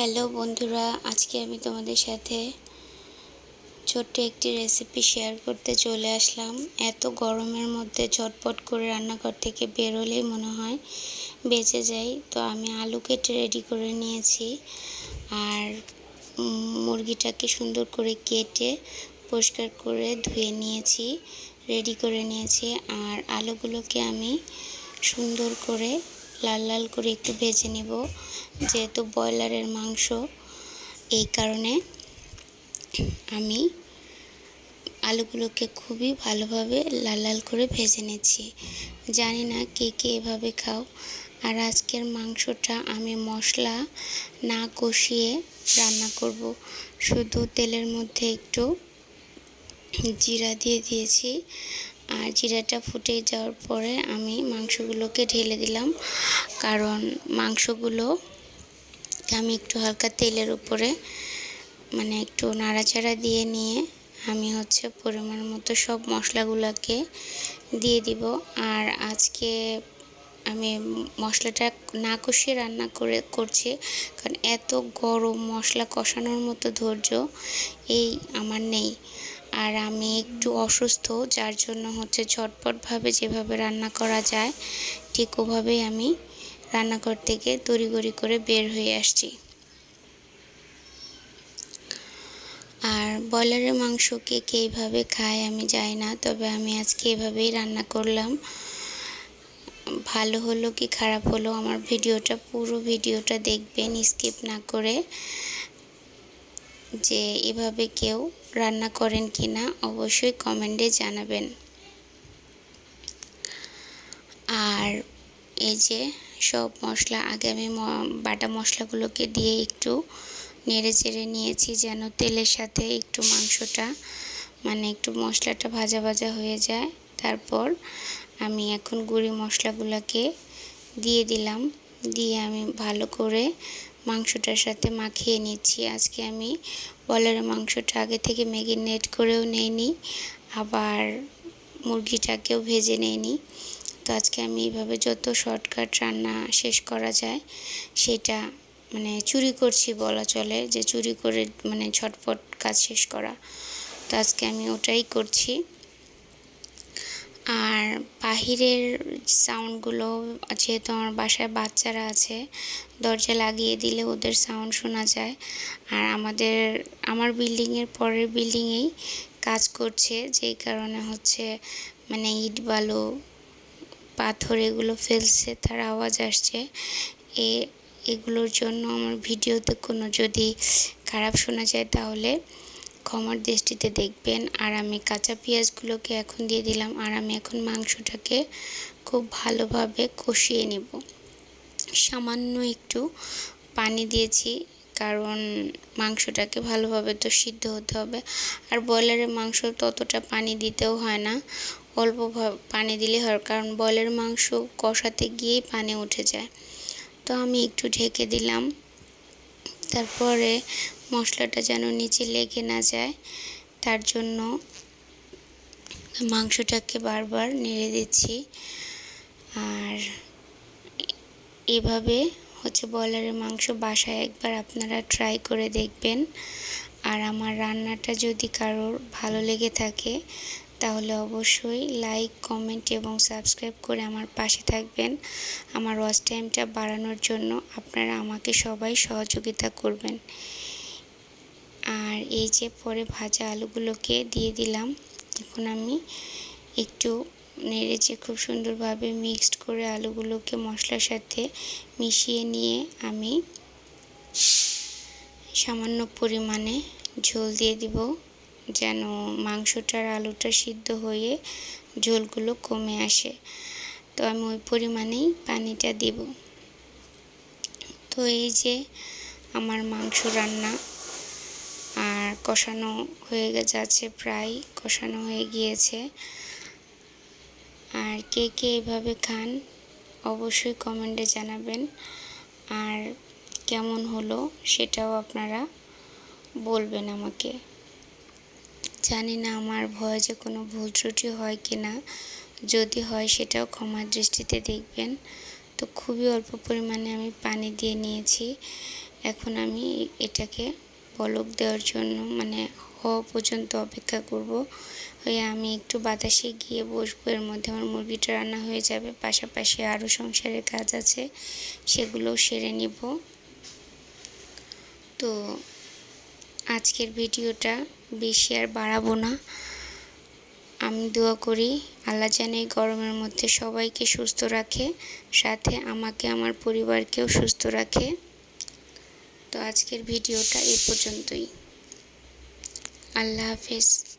Hello বন্ধুরা, আজকে আমি তোমাদের সাথে ছোট্ট একটি রেসিপি শেয়ার করতে চলে আসলাম। এত গরমের মধ্যে ঝটপট করে রান্নাঘর থেকে বেরোলেই মনে হয় বেঁচে যাই। তো আমি আলু কেটে রেডি করে নিয়েছি আর মুরগিটাকে সুন্দর করে কেটে পরিষ্কার করে ধুয়ে নিয়েছি রেডি করে নিয়েছি। আর আলুগুলোকে আমি সুন্দর করে লাল লাল করে একটু ভেজে নেব, যেহেতু ব্রয়লারের মাংস, এই কারণে আমি আলুগুলোকে খুবই ভালোভাবে লাল লাল করে ভেজে নিচ্ছি। জানি না কে কে এভাবে খাও। আর আজকের মাংসটা আমি মশলা না কষিয়ে রান্না করব। শুধু তেলের মধ্যে একটু জিরা দিয়ে দিয়েছি। আর জিরাটা ফুটে যাওয়ার পরে আমি মাংসগুলোকে ঢেলে দিলাম। কারণ মাংসগুলো আমি একটু হালকা তেলের উপরে মানে একটু নাড়াচাড়া দিয়ে নিয়ে আমি হচ্ছে পরিমাণ মতো সব মশলাগুলোকে দিয়ে দিব। আর আজকে আমি মশলাটা না কষিয়ে রান্না করে, করছি, কারণ এত গরম মশলা কষানোর মতো ধৈর্য এই আমার নেই। আর আমি একটু অসুস্থ, যার জন্য হচ্ছে ঝটপটভাবে যেভাবে রান্না করা যায়, ঠিক ওভাবেই আমি রান্নাঘর থেকে তড়িঘড়ি করে বের হয়ে আসছি। আর ব্রয়লারের মাংসকে কে এইভাবে খায় আমি জানি না, তবে আমি আজকে এভাবেই রান্না করলাম। ভালো হলো কি খারাপ হলো আমার ভিডিওটা, পুরো ভিডিওটা দেখবেন, স্কিপ না করে। যে এভাবে কেউ রান্না করেন কি না, অবশ্যই কমেন্টে জানাবেন। আর এই যে সব মশলা, আগে আমি বাটা মশলাগুলোকে দিয়ে একটু নেড়ে চেড়ে নিয়েছি যেন তেলের সাথে একটু মাংসটা মানে একটু মশলাটা ভাজা ভাজা হয়ে যায়। তারপর আমি এখন গুঁড়ি মশলাগুলোকে দিয়ে দিলাম। দিয়ে আমি ভালো করে মাংসটার সাথে মাখিয়ে নিচ্ছি। আজকে আমি বলের মাংসটা আগে থেকে ম্যাগিনেট করেও নেইনি, আবার মুরগিটাকেও ভেজে নেইনি। তো আজকে আমি এইভাবে যত শর্টকাট রান্না শেষ করা যায়, সেটা মানে চুরি করছি বলা চলে যে চুরি করে মানে ঝটপট কাজ শেষ করা। তো আজকে আমি ওটাই করছি। আর বাহিরের সাউন্ডগুলো যেহেতু আমার বাসায় বাচ্চারা আছে, দরজা লাগিয়ে দিলে ওদের সাউন্ড শোনা যায়। আর আমাদের, আমার বিল্ডিংয়ের পরের বিল্ডিংয়েই কাজ করছে, যেই কারণে হচ্ছে মানে ইট বালু, পাথর এগুলো ফেলছে, তার আওয়াজ আসছে। এ, এগুলোর জন্য আমার ভিডিওতে কোনো যদি খারাপ শোনা যায় তাহলে ক্ষমার দৃষ্টিতে দেখবেন। আর আমি কাঁচা পেঁয়াজগুলোকে এখন দিয়ে দিলাম। আর আমি এখন মাংসটাকে খুব ভালোভাবে কষিয়ে নেব। সামান্য একটু পানি দিয়েছি, কারণ মাংসটাকে ভালোভাবে তো সিদ্ধ হতে হবে। আর ব্রয়লারের মাংস ততটা পানি দিতেও হয় না। অল্প পানি দিলে হয়, কারণ ব্রয়লার মাংস কষাতে গিয়েই পানি উঠে যায়। তো আমি একটু ঢেকে দিলাম। তারপরে মশলাটা যেন নিচে লেগে না যায়, তার জন্য মাংসটাকে বারবার নেড়ে দিচ্ছি। আর এভাবে হচ্ছে ব্রয়লারের মাংস বাসায় একবার আপনারা ট্রাই করে দেখবেন। আর আমার রান্নাটা যদি কারোর ভালো লেগে থাকে তাহলে অবশ্যই লাইক কমেন্ট এবং সাবস্ক্রাইব করে আমার পাশে থাকবেন। আমার ওয়াচ টাইমটা বাড়ানোর জন্য আপনারা আমাকে সবাই সহযোগিতা করবেন। আর এই যে পরে ভাজা আলুগুলোকে দিয়ে দিলাম। এখন আমি একটু নেড়েচে খুব সুন্দরভাবে মিক্সড করে আলুগুলোকে মশলার সাথে মিশিয়ে নিয়ে আমি সামান্য পরিমাণে ঝোল দিয়ে দিব। যেন মাংসটার আলুটা সিদ্ধ হয়ে ঝোলগুলো কমে আসে। তো আমি ওই পরিমাণেই পানিটা দিব। তো এই যে আমার মাংস রান্না আর কষানো হয়ে যাচ্ছে প্রায়, কষানো হয়ে গিয়েছে। আর কে কে এভাবে খান অবশ্যই কমেন্টে জানাবেন। আর কেমন হলো সেটাও আপনারা বলবেন আমাকে। জানি না আমার ভয়েসে কোনো ভুল ত্রুটি হয় কি না। যদি হয় সেটাও ক্ষমার দৃষ্টিতে দেখবেন। তো খুবই অল্প পরিমাণে আমি পানি দিয়ে নিয়েছি। এখন আমি এটাকে বলক দেওয়ার জন্য মানে হওয়া পর্যন্ত অপেক্ষা করব। হয়ে আমি একটু বাতাসে গিয়ে বসবো, এর মধ্যে আমার মুরগিটা রান্না হয়ে যাবে। পাশাপাশি আরও সংসারের কাজ আছে, সেগুলোও সেরে নিব। তো আজকের ভিডিওটা বেশি আর বাড়াবো না। আমি দোয়া করি, আল্লাহ যেন এই গরমের মধ্যে সবাইকে সুস্থ রাখে, সাথে আমাকে, আমার পরিবারকেও সুস্থ রাখে। তো আজকের ভিডিওটা এ পর্যন্তই। আল্লাহ হাফেজ।